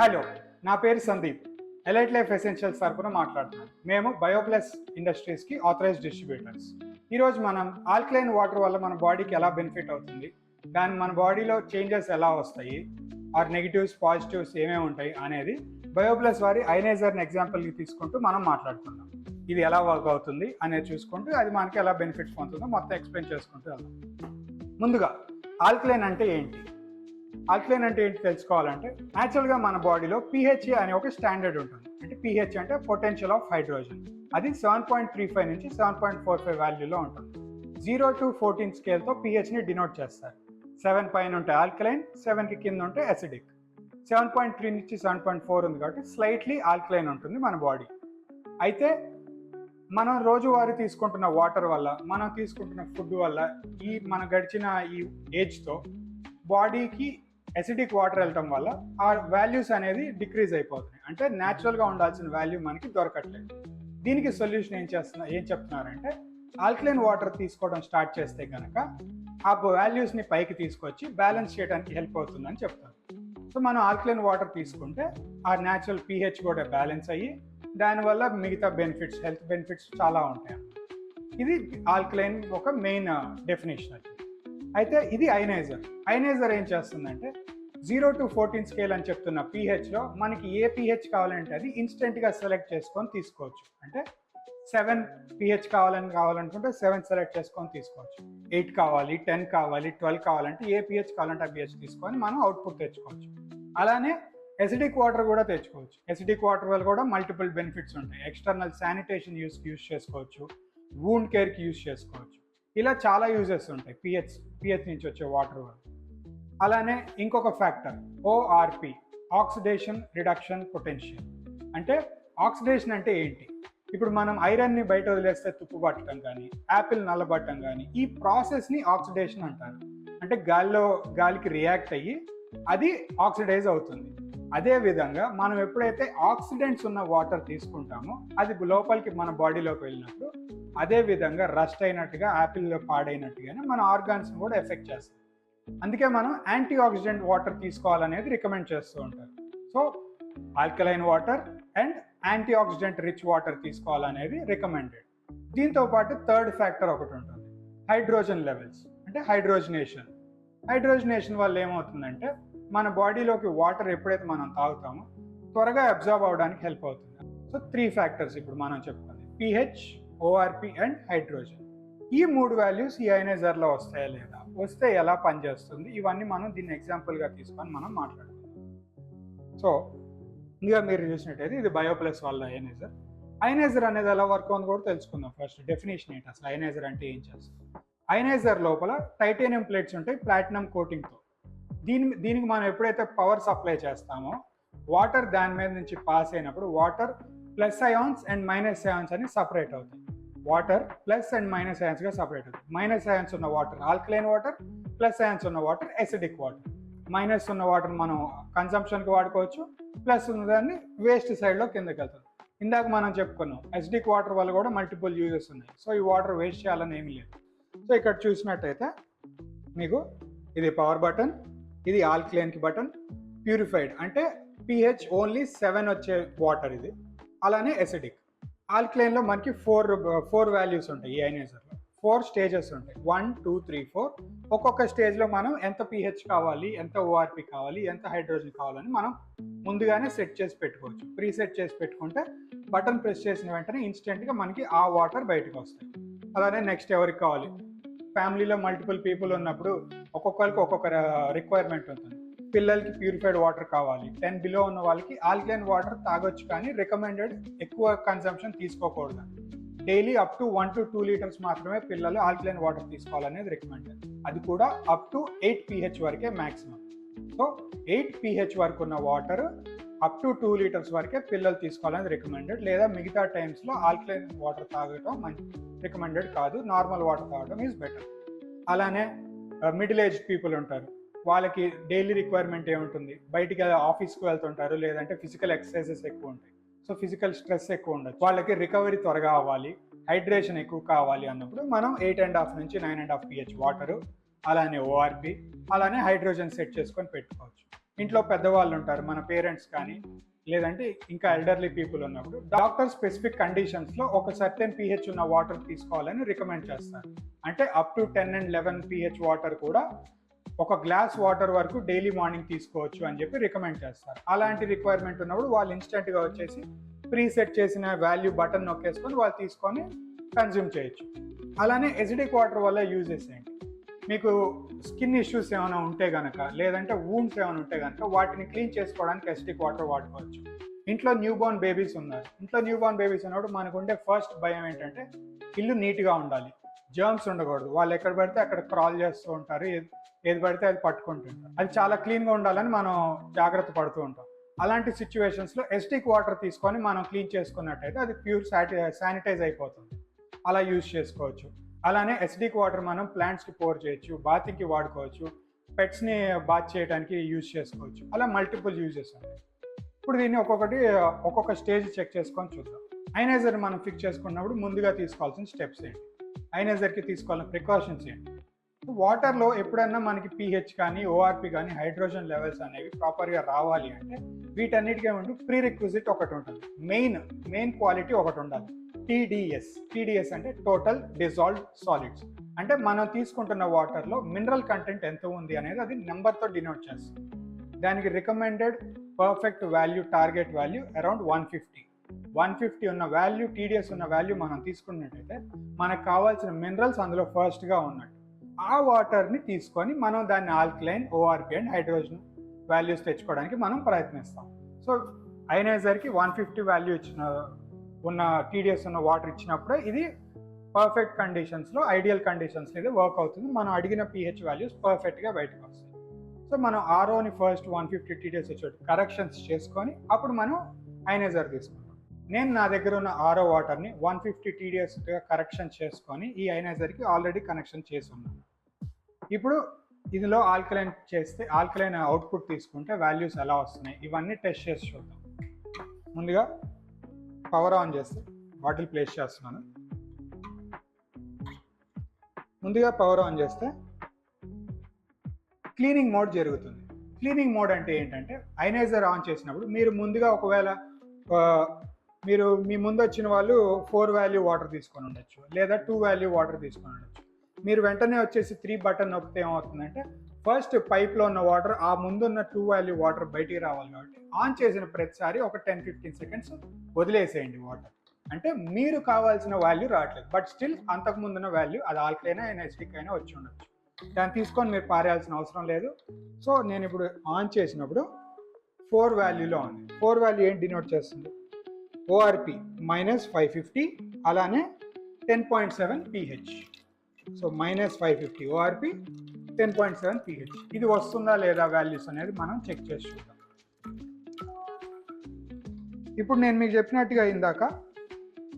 Hello నా పేరు Sandeep. Elite life essentials తరపున మాట్లాడుతున్నాను. మేము బయోప్లస్ ఇండస్ట్రీస్కి ఆథరైజ్ డిస్ట్రిబ్యూటర్స్ ఈరోజు మనం ఆల్కలైన్ వాటర్ వల్ల మన బాడీకి ఎలా బెనిఫిట్ అవుతుంది? దాని మన బాడీలో చేంజెస్ ఎలా వస్తాయి? ఆర్ నెగిటివ్స్ పాజిటివ్స్ ఏమేమి ఉంటాయి? అనేది బయోప్లస్ వారి ఐనైజర్ని ఎగ్జాంపుల్కి తీసుకుంటూ మనం మాట్లాడుకుందాం. ఇది ఎలా వర్క్ అవుతుంది అనేది చూసుకుంటూ అది మనకి ఎలా బెనిఫిట్స్ పొందుతుందో మొత్తం ఎక్స్ప్లెయిన్ చేసుకుంటూ వెళ్దాం. ముందుగా ఆల్కలైన్ అంటే ఏంటి? ఆల్కలైన్ అంటే ఏంటి తెలుసుకోవాలంటే యాక్చువల్గా మన బాడీలో పిహెచ్ అనే ఒక స్టాండర్డ్ ఉంటుంది. అంటే పిహెచ్ అంటే పొటెన్షియల్ ఆఫ్ హైడ్రోజన్ అది సెవెన్ పాయింట్ త్రీ ఫైవ్ నుంచి సెవెన్ పాయింట్ ఫోర్ ఫైవ్ వాల్యూలో ఉంటుంది. జీరో టు ఫోర్టీన్ స్కేల్తో పిహెచ్ని డినోట్ చేస్తారు. సెవెన్ పైన ఉంటే ఆల్కలైన్ సెవెన్కి కింద ఉంటే అసిడిక్ సెవెన్ పాయింట్ త్రీ నుంచి సెవెన్ పాయింట్ ఫోర్ ఉంది కాబట్టి స్లైట్లీ ఆల్కలైన్ ఉంటుంది మన బాడీ. అయితే మనం రోజువారీ తీసుకుంటున్న వాటర్ వల్ల మనం తీసుకుంటున్న ఫుడ్ వల్ల ఈ మన గడిచిన ఈ ఏజ్తో బాడీకి ఎసిడిక్ వాటర్ వెళ్ళటం వల్ల ఆ వాల్యూస్ అనేది డిక్రీజ్ అయిపోతున్నాయి. అంటే న్యాచురల్గా ఉండాల్సిన వాల్యూ మనకి దొరకట్లేదు. దీనికి సొల్యూషన్ ఏం చేస్తున్నా ఏం చెప్తున్నారంటే ఆల్కలైన్ వాటర్ తీసుకోవడం స్టార్ట్ చేస్తే కనుక ఆ వాల్యూస్ని పైకి తీసుకొచ్చి బ్యాలెన్స్ చేయడానికి హెల్ప్ అవుతుందని చెప్తారు. సో మనం ఆల్కలైన్ వాటర్ తీసుకుంటే ఆ న్యాచురల్ పీహెచ్ కూడా బ్యాలెన్స్ అయ్యి దానివల్ల మిగతా బెనిఫిట్స్ హెల్త్ బెనిఫిట్స్ చాలా ఉంటాయి ఇది ఆల్కలైన్ ఒక మెయిన్ uh, డెఫినేషన్ అయితే ఇది ఐనైజర్ ఐనైజర్ ఏం చేస్తుందంటే జీరో టు ఫోర్టీన్ స్కేల్ అని చెప్తున్న పీహెచ్లో మనకి ఏ పీహెచ్ కావాలంటే అది ఇన్స్టెంట్గా సెలెక్ట్ చేసుకొని తీసుకోవచ్చు. అంటే సెవెన్ పిహెచ్ కావాలని కావాలనుకుంటే సెవెన్ సెలెక్ట్ చేసుకొని తీసుకోవచ్చు. ఎయిట్ కావాలి టెన్ కావాలి ట్వెల్వ్ కావాలంటే ఏ పిహెచ్ కావాలంటే ఆ పిహెచ్ తీసుకొని మనం అవుట్పుట్ తెచ్చుకోవచ్చు. అలానే ఎసిడిక్ వాటర్ కూడా తెచ్చుకోవచ్చు. ఎసిడిక్ వాటర్ వల్ల కూడా మల్టిపుల్ బెనిఫిట్స్ ఉంటాయి. ఎక్స్టర్నల్ శానిటేషన్ యూస్ యూస్ చేసుకోవచ్చు. వూండ్ కేర్కి యూస్ చేసుకోవచ్చు. ఇలా చాలా యూజెస్ ఉంటాయి. పిహెచ్ పిహెచ్ నుంచి వచ్చే వాటర్ వల్ల. అలానే ఇంకొక factor ORP oxidation reduction potential అంటే ఆక్సిడేషన్ అంటే ఏంటి? ఇప్పుడు మనం ఐరన్ని బయట వదిలేస్తే తుప్పు పట్టడం కానీ యాపిల్ నల్లబట్టడం కానీ ఈ ప్రాసెస్ని ఆక్సిడేషన్ అంటారు. అంటే గాలిలో గాలికి రియాక్ట్ అయ్యి అది ఆక్సిడైజ్ అవుతుంది. అదే విధంగా మనం ఎప్పుడైతే ఆక్సిడెంట్స్ ఉన్న వాటర్ తీసుకుంటామో అది లోపలికి మన బాడీలోకి వెళ్ళినప్పుడు అదే విధంగా రస్ట్ అయినట్టుగా యాపిల్లో పాడైనట్టుగానే మన ఆర్గాన్స్ కూడా ఎఫెక్ట్ చేస్తుంది అందుకే మనం యాంటీ ఆక్సిడెంట్ వాటర్ తీసుకోవాలనేది రికమెండ్ చేస్తూ ఉంటారు. So alkaline water and antioxidant rich water తీసుకోవాలనేది రికమెండెడ్. దీంతో పాటు థర్డ్ ఫ్యాక్టర్ ఒకటి ఉంటుంది. హైడ్రోజన్ లెవెల్స్ అంటే హైడ్రోజనేషన్. హైడ్రోజనేషన్ వల్ల ఏమవుతుందంటే మన బాడీలోకి వాటర్ ఎప్పుడైతే మనం తాగుతామో త్వరగా అబ్జర్వ్ అవడానికి హెల్ప్ అవుతుంది. సో త్రీ ఫ్యాక్టర్స్ ఇప్పుడు మనం చెప్పుకుంది. PH ORP and hydrogen. ఈ మూడు వాల్యూస్ ఈ ఐనైజర్లో వస్తాయా లేదా? వస్తే ఎలా పనిచేస్తుంది? ఇవన్నీ మనం దీన్ని ఎగ్జాంపుల్గా తీసుకొని మనం మాట్లాడుకుందాం. సో ఇంకా మీరు చూసినట్టయితే ఇది బయోప్లస్ వాళ్ళ ఐనైజర్ ఐనైజర్ అనేది ఎలా వర్క్ అవుతుందో కూడా తెలుసుకుందాం ఫస్ట్ డెఫినేషన్ ఏంటి? అసలు ఐనైజర్ అంటే ఏం చేస్తుంది? ఐనైజర్ లోపల టైటేనియం ప్లేట్స్ ఉంటాయి ప్లాటినం కోటింగ్తో దీని దీనికి మనం ఎప్పుడైతే పవర్ సప్లై చేస్తామో వాటర్ దాని మీద నుంచి పాస్ అయినప్పుడు water plus ions and minus ions అని సపరేట్ అవుతాయి. వాటర్ ప్లస్ అండ్ మైనస్ అయాన్స్గా సపరేట్ అవుతుంది. మైనస్ అయాన్స్ ఉన్న water alkaline water plus ions ఉన్న వాటర్ ఎసిడిక్ వాటర్ మైనస్ ఉన్న వాటర్ మనం కన్సంప్షన్కి వాడుకోవచ్చు ప్లస్ ఉన్నదాన్ని వేస్ట్ సైడ్లో కిందకి వెళ్తుంది. ఇందాక మనం చెప్పుకున్నాం ఎసిడిక్ వాటర్ వల్ల కూడా మల్టిపుల్ యూజెస్ ఉన్నాయి. సో ఈ వాటర్ వేస్ట్ చేయాలని ఏమీ లేదు. సో ఇక్కడ చూసినట్టయితే మీకు ఇది పవర్ బటన్ ఇది ఆల్క్లైన్కి బటన్ ప్యూరిఫైడ్ అంటే పిహెచ్ ఓన్లీ సెవెన్ వచ్చే వాటర్ ఇది. అలానే ఎసిడిక్ ఆల్క్లైన్లో మనకి ఫోర్ ఫోర్ వాల్యూస్ ఉంటాయి ఈ ఐనైజర్లో ఫోర్ స్టేజెస్ ఉంటాయి. One two three four. ఒక్కొక్క స్టేజ్లో మనం ఎంత పిహెచ్ కావాలి ఎంత ఓఆర్పి కావాలి ఎంత హైడ్రోజన్ కావాలని మనం ముందుగానే సెట్ చేసి పెట్టుకోవచ్చు. ప్రీ సెట్ చేసి పెట్టుకుంటే బటన్ ప్రెస్ చేసిన వెంటనే ఇన్స్టెంట్గా మనకి ఆ వాటర్ బయటకు వస్తాయి. అలానే నెక్స్ట్ ఎవరికి కావాలి? ఫ్యామిలీలో మల్టిపుల్ పీపుల్ ఉన్నప్పుడు ఒక్కొక్కరికి ఒక్కొక్క రిక్వైర్మెంట్ ఉంటుంది. పిల్లలకి ప్యూరిఫైడ్ వాటర్ కావాలి. టెన్ బిలో ఉన్న వాళ్ళకి ఆల్కలైన్ వాటర్ తాగొచ్చు కానీ రికమెండెడ్ ఎక్కువ కన్సంప్షన్ తీసుకోకూడదు. Daily up to one to two litres మాత్రమే పిల్లలు ఆల్కలైన్ వాటర్ తీసుకోవాలనేది రికమెండెడ్ అది కూడా అప్ టు ఎయిట్ పిహెచ్ వరకే మ్యాక్సిమం సో ఎయిట్ పిహెచ్ వరకు ఉన్న water up to two litres వరకే పిల్లలు తీసుకోవాలని రికమెండెడ్ లేదా మిగతా టైమ్స్లో ఆల్కలైన్ వాటర్ తాగటం మంచి రికమెండెడ్ కాదు. నార్మల్ వాటర్ తాగడం ఈజ్ బెటర్ అలానే మిడిల్ ఏజ్ పీపుల్ ఉంటారు. వాళ్ళకి డైలీ రిక్వైర్మెంట్ ఏముంటుంది? బయటికి ఆఫీస్కి వెళ్తుంటారు లేదంటే ఫిజికల్ ఎక్సర్సైజెస్ ఎక్కువ ఉంటాయి. సో ఫిజికల్ స్ట్రెస్ ఎక్కువ ఉండదు వాళ్ళకి రికవరీ త్వరగా అవ్వాలి హైడ్రేషన్ ఎక్కువ కావాలి అన్నప్పుడు మనం ఎయిట్ అండ్ హాఫ్ నుంచి nine and half pH water అలానే ఓఆర్పి అలానే హైడ్రోజన్ సెట్ చేసుకొని పెట్టుకోవచ్చు. ఇంట్లో పెద్దవాళ్ళు ఉంటారు మన పేరెంట్స్ కానీ లేదంటే ఇంకా ఎల్డర్లీ పీపుల్ ఉన్నప్పుడు డాక్టర్ స్పెసిఫిక్ కండిషన్స్లో ఒక సర్టెన్ పిహెచ్ ఉన్న వాటర్ తీసుకోవాలని రికమెండ్ చేస్తారు. అంటే up to ten and eleven pH water కూడా ఒక గ్లాస్ వాటర్ వరకు డైలీ మార్నింగ్ తీసుకోవచ్చు అని చెప్పి రికమెండ్ చేస్తారు. అలాంటి రిక్వైర్మెంట్ ఉన్నప్పుడు వాళ్ళు ఇన్స్టెంట్గా వచ్చేసి ప్రీ సెట్ చేసిన వాల్యూ బటన్ నొక్కేసుకొని వాళ్ళు తీసుకొని కన్జ్యూమ్ చేయొచ్చు. అలానే ఎసిడిక్ వాటర్ వల్ల యూజెస్ ఏంటి? మీకు స్కిన్ ఇష్యూస్ ఏమైనా ఉంటే కనుక లేదంటే వూమ్స్ ఏమైనా ఉంటే కనుక వాటిని క్లీన్ చేసుకోవడానికి ఎసిడిక్ వాటర్ వాడుకోవచ్చు. ఇంట్లో న్యూ బోర్న్ బేబీస్ ఉన్నారు. ఇంట్లో న్యూ బోర్న్ బేబీస్ ఉన్నప్పుడు మనకు ఉండే ఫస్ట్ భయం ఏంటంటే ఇల్లు నీట్గా ఉండాలి. జర్మ్స్ ఉండకూడదు. వాళ్ళు ఎక్కడ పడితే అక్కడ క్రాల్ చేస్తూ ఉంటారు. ఏది పడితే అది పట్టుకుంటుంటాం అది చాలా క్లీన్గా ఉండాలని మనం జాగ్రత్త పడుతూ ఉంటాం. అలాంటి సిచ్యువేషన్స్లో ఎస్టిక్ వాటర్ తీసుకొని మనం క్లీన్ చేసుకున్నట్టయితే అది ప్యూర్ శాటి శానిటైజ్ అయిపోతుంది. అలా యూజ్ చేసుకోవచ్చు. అలానే ఎస్డిక్ వాటర్ మనం ప్లాంట్స్కి పోర్ చేయొచ్చు బాతింగ్కి వాడుకోవచ్చు పెట్స్ని బాత్ చేయడానికి యూజ్ చేసుకోవచ్చు. అలా మల్టిపుల్ యూజెస్ ఉన్నాయి ఇప్పుడు దీన్ని ఒక్కొక్కటి ఒక్కొక్క స్టేజ్ చెక్ చేసుకొని చూద్దాం. ఐనైజర్ మనం ఫిక్స్ చేసుకున్నప్పుడు ముందుగా తీసుకోవాల్సిన స్టెప్స్ ఏంటి? అయినైజర్కి తీసుకోవాల్సిన ప్రికాషన్స్ ఏంటి? వాటర్లో ఎప్పుడన్నా మనకి పిహెచ్ కానీ ఓఆర్పి కానీ హైడ్రోజన్ లెవెల్స్ అనేవి ప్రాపర్గా రావాలి అంటే వీటన్నిటికీ ఉంటూ ప్రీ రిక్విజిట్ ఒకటి ఉంటుంది. మెయిన్ మెయిన్ క్వాలిటీ ఒకటి ఉండాలి. టీడీఎస్. టీడీఎస్ అంటే టోటల్ డిజాల్వ్డ్ సాలిడ్స్. అంటే మనం తీసుకుంటున్న వాటర్లో మినరల్ కంటెంట్ ఎంత ఉంది అనేది అది నెంబర్తో డినోట్ చేస్తుంది దానికి recommended perfect value target value around one fifty. One fifty ఉన్న వాల్యూ టీడీఎస్ ఉన్న వాల్యూ మనం తీసుకున్నట్టయితే మనకు కావాల్సిన మినరల్స్ అందులో ఫస్ట్గా ఉన్నట్టు. ఆ వాటర్ని తీసుకొని మనం దాన్ని alkaline ORP and hydrogen values తెచ్చుకోవడానికి మనం ప్రయత్నిస్తాం. సో అయినసరికి వన్ ఫిఫ్టీ వాల్యూ ఇచ్చిన ఉన్న టీడీఎస్ ఉన్న వాటర్ ఇచ్చినప్పుడే ఇది పర్ఫెక్ట్ కండిషన్స్లో ఐడియల్ కండిషన్స్ ఇది వర్క్ అవుతుంది. మనం అడిగిన పిహెచ్ వాల్యూస్ పర్ఫెక్ట్గా బయటకు వస్తాయి. సో మనం ఆర్ఓని ఫస్ట్ వన్ ఫిఫ్టీ టీడీఎస్ వచ్చేటప్పుడు కరెక్షన్స్ చేసుకొని అప్పుడు మనం ఐనైజర్ తీసుకుంటాం. నేను నా దగ్గర ఉన్న ఆరో వాటర్ని వన్ ఫిఫ్టీ టీడీఎస్గా కరెక్షన్ చేసుకొని ఈ అయినసరికి ఆల్రెడీ కనెక్షన్ చేసి ఉన్నాను. ఇప్పుడు ఇందులో ఆల్కలైన్ చేస్తే ఆల్కలైన్ అవుట్పుట్ తీసుకుంటే వాల్యూస్ ఎలా వస్తున్నాయి? ఇవన్నీ టెస్ట్ చేసి చూద్దాం. ముందుగా పవర్ ఆన్ చేస్తే బాటిల్ ప్లేస్ చేస్తున్నాను. ముందుగా పవర్ ఆన్ చేస్తే క్లీనింగ్ మోడ్ జరుగుతుంది. క్లీనింగ్ మోడ్ అంటే ఏంటంటే ఐనైజర్ ఆన్ చేసినప్పుడు మీరు ముందుగా ఒకవేళ మీరు మీ ముందు వచ్చిన వాళ్ళు ఫోర్ వాల్యూ వాటర్ తీసుకొని ఉండొచ్చు లేదా టూ వాల్యూ వాటర్ తీసుకొని ఉండొచ్చు. మీరు వెంటనే వచ్చేసి త్రీ బటన్ నొక్కితే ఏమవుతుందంటే ఫస్ట్ పైప్లో ఉన్న వాటర్ ఆ ముందున్న టూ వాల్యూ వాటర్ బయటికి రావాలి కాబట్టి ఆన్ చేసిన ప్రతిసారి ఒక టెన్ ఫిఫ్టీన్ సెకండ్స్ వదిలేసేయండి వాటర్. అంటే మీరు కావాల్సిన వాల్యూ రావట్లేదు బట్ స్టిల్ అంతకు ముందున్న వాల్యూ అది ఆల్టై అయినా ఎస్టిక్ అయినా వచ్చి ఉండొచ్చు. దాన్ని తీసుకొని మీరు పారేయాల్సిన అవసరం లేదు. సో నేను ఇప్పుడు ఆన్ చేసినప్పుడు ఫోర్ వాల్యూలో ఉంది. ఫోర్ వాల్యూ ఏంటి డినోట్ చేస్తుంది? ఓఆర్పి మైనస్ ఫైవ్ ఫిఫ్టీ అలానే ten point seven pH so minus five fifty ORP ten point seven pH ఇది వస్తుందా లేదా వాల్యూస్ అనేది మనం చెక్ చేసి చూద్దాం ఇప్పుడు నేను మీకు చెప్పినట్టుగా ఇందాక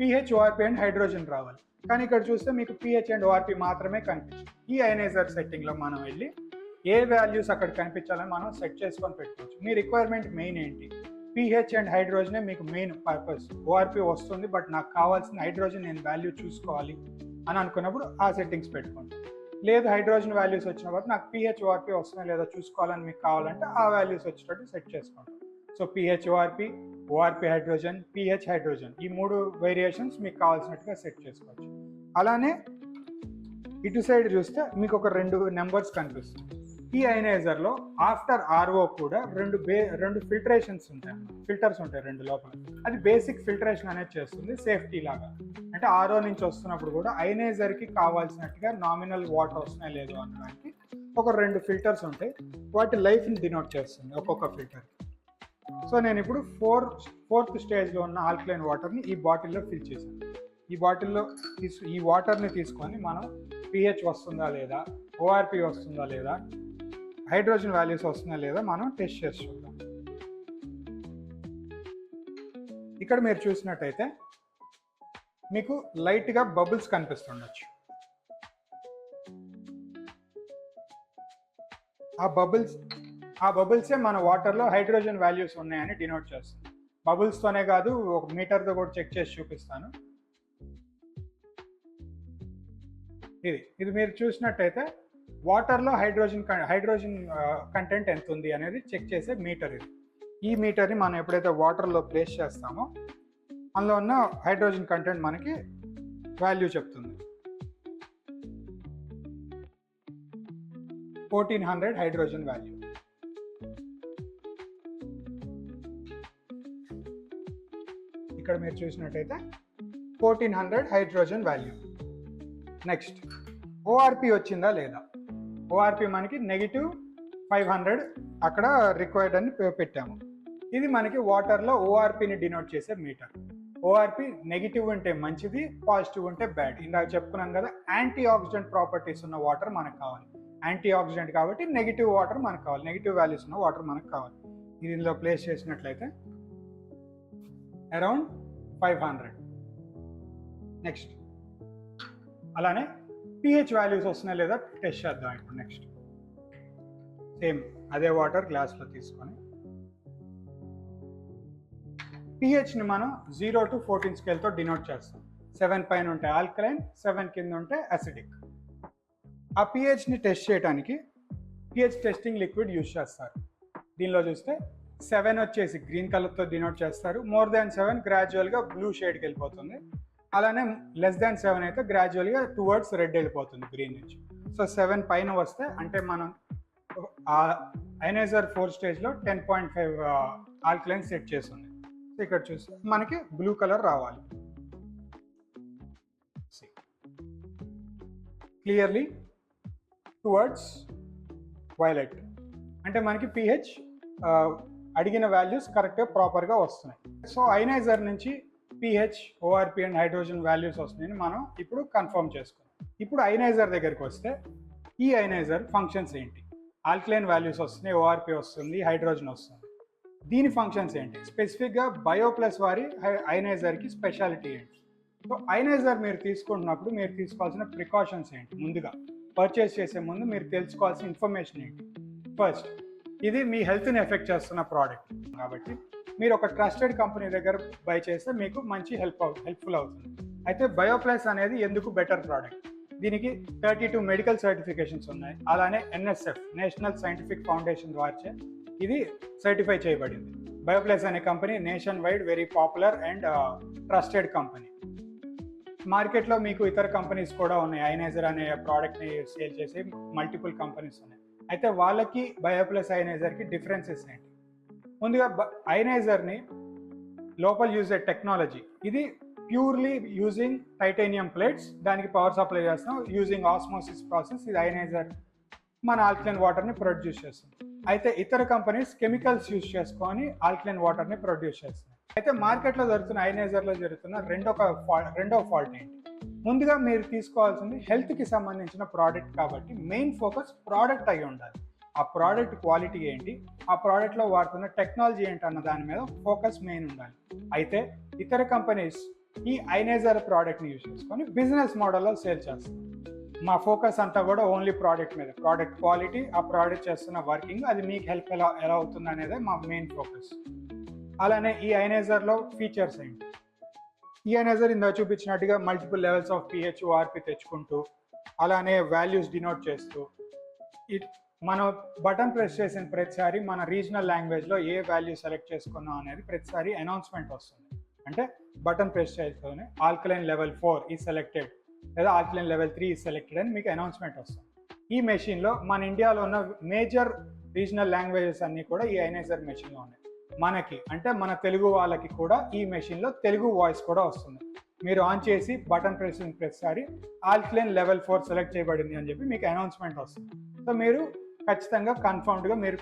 పిహెచ్ ఓఆర్పి అండ్ హైడ్రోజన్ రావాలి. కానీ ఇక్కడ చూస్తే మీకు పిహెచ్ అండ్ ఓఆర్పి మాత్రమే కనిపిస్తుంది. ఈ ఐనైజర్ సెట్టింగ్లో మనం వెళ్ళి ఏ వాల్యూస్ అక్కడ కనిపించాలని మనం సెట్ చేసుకొని పెట్టుకోవచ్చు. మీ రిక్వైర్మెంట్ మెయిన్ ఏంటి? పిహెచ్ అండ్ హైడ్రోజనే మీకు మెయిన్ పర్పస్. ఓఆర్పి వస్తుంది బట్ నాకు కావాల్సిన హైడ్రోజన్ నేను వాల్యూ చూసుకోవాలి అని అనుకున్నప్పుడు ఆ సెట్టింగ్స్ పెట్టుకోండి. లేదు హైడ్రోజన్ వాల్యూస్ వచ్చినప్పుడు నాకు పిహెచ్ ఓఆర్పి వస్తున్నాయి లేదా చూసుకోవాలని మీకు కావాలంటే ఆ వాల్యూస్ వచ్చేటట్టు సెట్ చేసుకోండి. So pH ORP ORP hydrogen pH hydrogen ఈ మూడు వేరియేషన్స్ మీకు కావాల్సినట్టుగా సెట్ చేసుకోవచ్చు. అలానే ఇటు సైడ్ చూస్తే మీకు ఒక రెండు నెంబర్స్ కనిపిస్తుంది. ఈ ఐనైజర్లో ఆఫ్టర్ ఆర్ఓ కూడా రెండు బే రెండు ఫిల్టరేషన్స్ ఉంటాయి ఫిల్టర్స్ ఉంటాయి రెండు లోపల. అది బేసిక్ ఫిల్టరేషన్ అనేది చేస్తుంది సేఫ్టీ లాగా. అంటే ఆర్ఓ నుంచి వస్తున్నప్పుడు కూడా ఐనైజర్కి కావాల్సినట్టుగా నామినల్ వాటర్ వస్తున్నాయి లేదు అనడానికి ఒక రెండు ఫిల్టర్స్ ఉంటాయి. వాటి లైఫ్ని డినోట్ చేస్తుంది ఒక్కొక్క ఫిల్టర్ సో నేను ఇప్పుడు ఫోర్ ఫోర్త్ స్టేజ్లో ఉన్న ఆల్కలైన్ వాటర్ని ఈ బాటిల్లో ఫిల్ చేశాను. ఈ బాటిల్లో తీసు ఈ వాటర్ని తీసుకొని మనం పిహెచ్ వస్తుందా లేదా ఓఆర్పి వస్తుందా లేదా హైడ్రోజన్ వాల్యూస్ వస్తుందా లేదా మనం టెస్ట్ చేసి చూద్దాం. ఇక్కడ మీరు చూసినట్టయితే మీకు లైట్గా బబుల్స్ కనిపిస్తుండొచ్చు. ఆ బబుల్స్ ఆ బబుల్సే మన వాటర్లో హైడ్రోజన్ వాల్యూస్ ఉన్నాయని డినోట్ చేస్తుంది. బబుల్స్తోనే కాదు ఒక మీటర్తో కూడా చెక్ చేసి చూపిస్తాను. ఇది ఇది మీరు చూసినట్టయితే వాటర్లో హైడ్రోజన్ హైడ్రోజన్ కంటెంట్ ఎంత ఉంది అనేది చెక్ చేసే మీటర్ ఇది. ఈ మీటర్ని మనం ఎప్పుడైతే వాటర్లో ప్లేస్ చేస్తామో అందులో ఉన్న హైడ్రోజన్ కంటెంట్ మనకి వాల్యూ చెప్తుంది. ఫోర్టీన్ హండ్రెడ్ హైడ్రోజన్ వాల్యూ ఇక్కడ మీరు చూసినట్టయితే fourteen hundred hydrogen value next ORP వచ్చిందా లేదా? ఓఆర్పి మనకి నెగిటివ్ ఫైవ్ హండ్రెడ్ అక్కడ రిక్వైర్డ్ అని పెట్టాము. ఇది మనకి వాటర్లో ఓఆర్పిని డినోట్ చేసే మీటర్ ఓఆర్పి నెగిటివ్ ఉంటే మంచిది పాజిటివ్ ఉంటే బ్యాడ్ ఇందాక చెప్పుకున్నాం కదా యాంటీ ఆక్సిడెంట్ ప్రాపర్టీస్ ఉన్న వాటర్ మనకు కావాలి. యాంటీ ఆక్సిడెంట్ కాబట్టి నెగిటివ్ వాటర్ మనకు కావాలి. నెగిటివ్ వాల్యూస్ ఉన్న వాటర్ మనకు కావాలి. ఇది ఇందులో ప్లేస్ చేసినట్లయితే అరౌండ్ ఫైవ్ హండ్రెడ్ నెక్స్ట్ అలానే పిహెచ్ వాల్యూస్ వస్తున్నాయి లేదా టెస్ట్ చేద్దాం ఇప్పుడు నెక్స్ట్ సేమ్ అదే వాటర్ గ్లాస్లో తీసుకొని. పిహెచ్ని మనం జీరో టు ఫోర్టీన్ స్కేల్తో డినోట్ చేస్తాం. సెవెన్ పైన ఉంటే ఆల్కలైన్ సెవెన్ కింద ఉంటే అసిడిక్ ఆ పిహెచ్ని టెస్ట్ చేయడానికి పిహెచ్ టెస్టింగ్ లిక్విడ్ యూజ్ చేస్తారు. దీనిలో చూస్తే సెవెన్ వచ్చేసి గ్రీన్ కలర్తో డినోట్ చేస్తారు. మోర్ దాన్ సెవెన్ గ్రాడ్యువల్గా బ్లూ షేడ్కి వెళ్ళిపోతుంది. అలానే లెస్ దాన్ సెవెన్ అయితే గ్రాడ్యువల్గా టువర్డ్స్ రెడ్ వెళ్ళిపోతుంది గ్రీన్ నుంచి. సో సెవెన్ పైన వస్తే అంటే మనం ఐనైజర్ ఫోర్ స్టేజ్లో ten point five alkaline set చేస్తుంది. సో ఇక్కడ చూస్తే మనకి బ్లూ కలర్ రావాలి. క్లియర్లీ టువర్డ్స్ వైలెట్ అంటే మనకి పిహెచ్ అడిగిన వాల్యూస్ కరెక్ట్గా ప్రాపర్గా వస్తున్నాయి. సో ఐనైజర్ నుంచి pH ORP and hydrogen values వస్తున్నాయని మనం ఇప్పుడు కన్ఫర్మ్ చేసుకున్నాం. ఇప్పుడు ఐనైజర్ దగ్గరికి వస్తే ఈ ఐనైజర్ ఫంక్షన్స్ ఏంటి? ఆల్కలైన్ వాల్యూస్ వస్తున్నాయి ఓఆర్పి వస్తుంది హైడ్రోజన్ వస్తుంది. దీని ఫంక్షన్స్ ఏంటి? స్పెసిఫిక్గా బయోప్లస్ వారి ఐనైజర్కి స్పెషాలిటీ ఏంటి? సో ఐనైజర్ మీరు తీసుకుంటున్నప్పుడు మీరు తీసుకోవాల్సిన ప్రికాషన్స్ ఏంటి? ముందుగా పర్చేస్ చేసే ముందు మీరు తెలుసుకోవాల్సిన ఇన్ఫర్మేషన్ ఏంటి? ఫస్ట్ ఇది మీ హెల్త్ని ఎఫెక్ట్ చేస్తున్న ప్రోడక్ట్. కాబట్టి మీరు ఒక ట్రస్టెడ్ కంపెనీ దగ్గర బై చేస్తే మీకు మంచి హెల్ప్ అవు హెల్ప్ఫుల్ అవుతుంది. అయితే బయోప్లస్ అనేది ఎందుకు బెటర్ ప్రోడక్ట్ దీనికి థర్టీ టూ మెడికల్ సర్టిఫికేషన్స్ ఉన్నాయి. అలానే ఎన్ఎస్ఎఫ్ నేషనల్ సైంటిఫిక్ ఫౌండేషన్ ద్వారా ఇది సర్టిఫై చేయబడింది. బయోప్లస్ అనే company nationwide very popular and trusted company మార్కెట్లో మీకు ఇతర కంపెనీస్ కూడా ఉన్నాయి. ఐనైజర్ అనే ప్రోడక్ట్ని సేల్ చేసే మల్టిపుల్ కంపెనీస్ ఉన్నాయి. అయితే వాళ్ళకి బయోప్లస్ ఐనైజర్కి డిఫరెన్సెస్ ఏంటి? ముందుగా ఐనైజర్ని లోపల యూజ్ టెక్నాలజీ. ఇది ప్యూర్లీ యూజింగ్ టైటేనియం ప్లేట్స్ దానికి పవర్ సప్లై చేస్తాం. యూజింగ్ ఆస్మోసిస్ ప్రాసెస్ ఇది ఐనైజర్ మన ఆల్కలైన్ వాటర్ని ప్రొడ్యూస్ చేస్తుంది. అయితే ఇతర కంపెనీస్ కెమికల్స్ యూజ్ చేసుకొని ఆల్కలైన్ వాటర్ని ప్రొడ్యూస్ చేస్తున్నాయి. అయితే మార్కెట్లో జరుగుతున్న ఐనైజర్లో జరుగుతున్న రెండో ఫా- రెండో ఫాల్ట్ ఏంటి? ముందుగా మీరు తీసుకోవాల్సింది హెల్త్కి సంబంధించిన ప్రోడక్ట్ కాబట్టి మెయిన్ ఫోకస్ ప్రోడక్ట్ అయి ఉండాలి. ఆ ప్రోడక్ట్ క్వాలిటీ ఏంటి? ఆ ప్రోడక్ట్లో వాడుతున్న టెక్నాలజీ ఏంటి అన్న దాని మీద ఫోకస్ మెయిన్ ఉండాలి. అయితే ఇతర కంపెనీస్ ఈ ఐనైజర్ ప్రోడక్ట్ని యూజ్ చేసుకొని బిజినెస్ మోడల్లో సేల్ చేస్తారు. మా ఫోకస్ అంతా కూడా ఓన్లీ ప్రోడక్ట్ మీద. ప్రోడక్ట్ క్వాలిటీ ఆ ప్రోడక్ట్ చేస్తున్న వర్కింగ్ అది మీకు హెల్ప్ ఎలా ఎలా అవుతుంది అనేది మా మెయిన్ ఫోకస్ అలానే ఈ ఐనైజర్లో ఫీచర్స్ ఏంటి? ఈ ఐనైజర్ ఇందా చూపించినట్టుగా multiple levels of pH ORP తెచ్చుకుంటూ అలానే వాల్యూస్ డినోట్ చేస్తూ ఇట్ మనం బటన్ ప్రెస్ చేసిన ప్రతిసారి మన రీజనల్ లాంగ్వేజ్లో ఏ వాల్యూ సెలెక్ట్ చేసుకున్నాం అనేది ప్రతిసారి అనౌన్స్మెంట్ వస్తుంది. అంటే బటన్ ప్రెస్ చేసుకొని ఆల్కలైన్ లెవెల్ ఫోర్ ఈ సెలెక్టెడ్ లేదా ఆల్కలైన్ లెవెల్ త్రీ ఈ సెలెక్టెడ్ అని మీకు అనౌన్స్మెంట్ వస్తుంది. ఈ మెషిన్లో మన ఇండియాలో ఉన్న మేజర్ రీజనల్ లాంగ్వేజెస్ అన్నీ కూడా ఈ ఐనైజర్ మెషిన్లో ఉన్నాయి మనకి అంటే మన తెలుగు వాళ్ళకి కూడా ఈ మెషిన్లో తెలుగు వాయిస్ కూడా వస్తుంది. మీరు ఆన్ చేసి బటన్ ప్రెస్ ప్రతిసారి ఆల్క్లైన్ లెవెల్ ఫోర్ సెలెక్ట్ చేయబడింది అని చెప్పి మీకు అనౌన్స్మెంట్ వస్తుంది. సో మీరు ఖచ్చితంగా కన్ఫర్మ్డ్గా మీరు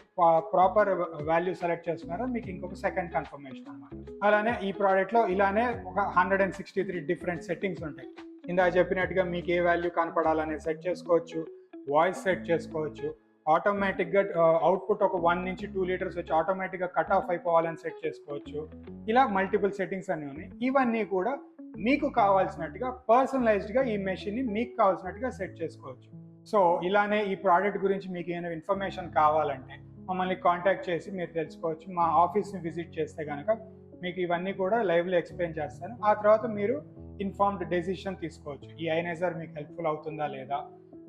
ప్రాపర్ వాల్యూ సెలెక్ట్ చేసుకున్నారో మీకు ఇంకొక సెకండ్ కన్ఫర్మేషన్ అనమాట అలానే ఈ ప్రోడక్ట్లో ఇలానే ఒక hundred and sixty three different settings ఉంటాయి. ఇందా చెప్పినట్టుగా మీకు ఏ వాల్యూ కనపడాలనే సెట్ చేసుకోవచ్చు వాయిస్ సెట్ చేసుకోవచ్చు ఆటోమేటిక్గా అవుట్పుట్ ఒక వన్ నుంచి టూ లీటర్స్ వచ్చి ఆటోమేటిక్గా కట్ ఆఫ్ అయిపోవాలని సెట్ చేసుకోవచ్చు. ఇలా మల్టిపుల్ సెట్టింగ్స్ అన్నీ ఉన్నాయి. ఇవన్నీ కూడా మీకు కావాల్సినట్టుగా పర్సనలైజ్డ్గా ఈ మెషిన్ని మీకు కావాల్సినట్టుగా సెట్ చేసుకోవచ్చు. సో ఇలానే ఈ ప్రోడక్ట్ గురించి మీకు ఏమైనా ఇన్ఫర్మేషన్ కావాలంటే మమ్మల్ని కాంటాక్ట్ చేసి మీరు తెలుసుకోవచ్చు. మా ఆఫీస్ని విజిట్ చేస్తే కనుక మీకు ఇవన్నీ కూడా లైవ్లో ఎక్స్ప్లెయిన్ చేస్తాను. ఆ తర్వాత మీరు ఇన్ఫార్మ్డ్ డెసిషన్ తీసుకోవచ్చు. ఈ ఐనైజర్ మీకు హెల్ప్ఫుల్ అవుతుందా లేదా?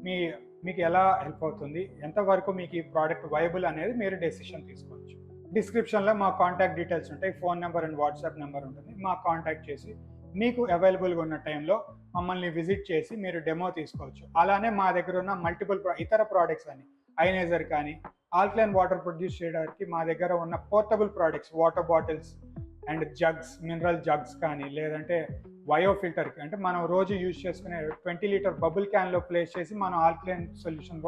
మీ మీకు ఎలా హెల్ప్ అవుతుంది? ఎంతవరకు మీకు ఈ ప్రోడక్ట్ వైబుల్ అనేది మీరు డెసిషన్ తీసుకోవచ్చు. డిస్క్రిప్షన్లో మా కాంటాక్ట్ డీటెయిల్స్ ఉంటాయి. Phone number and WhatsApp number ఉంటుంది. మా కాంటాక్ట్ చేసి మీకు అవైలబుల్గా ఉన్న టైంలో మమ్మల్ని విజిట్ చేసి మీరు డెమో తీసుకోవచ్చు. అలానే మా దగ్గర ఉన్న మల్టిపుల్ ఇతర ప్రోడక్ట్స్ అని ఐనైజర్ కానీ ఆల్కలైన్ వాటర్ ప్రొడ్యూస్ చేయడానికి మా దగ్గర ఉన్న portable products water bottles and jugs mineral jugs కానీ లేదంటే వయో ఫిల్టర్కి అంటే మనం రోజు యూజ్ చేసుకునే ట్వంటీ లీటర్ బబుల్ క్యాన్లో ప్లేస్ చేసి మనం ఆల్కలైన్ సొల్యూషన్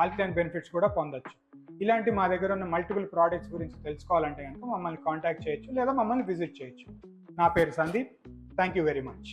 ఆల్కలైన్ బెనిఫిట్స్ కూడా పొందొచ్చు. ఇలాంటి మా దగ్గర ఉన్న మల్టిపుల్ ప్రోడక్ట్స్ గురించి తెలుసుకోవాలంటే కనుక మమ్మల్ని కాంటాక్ట్ చేయొచ్చు లేదా మమ్మల్ని విజిట్ చేయొచ్చు. నా పేరు Sandeep. Thank you very much.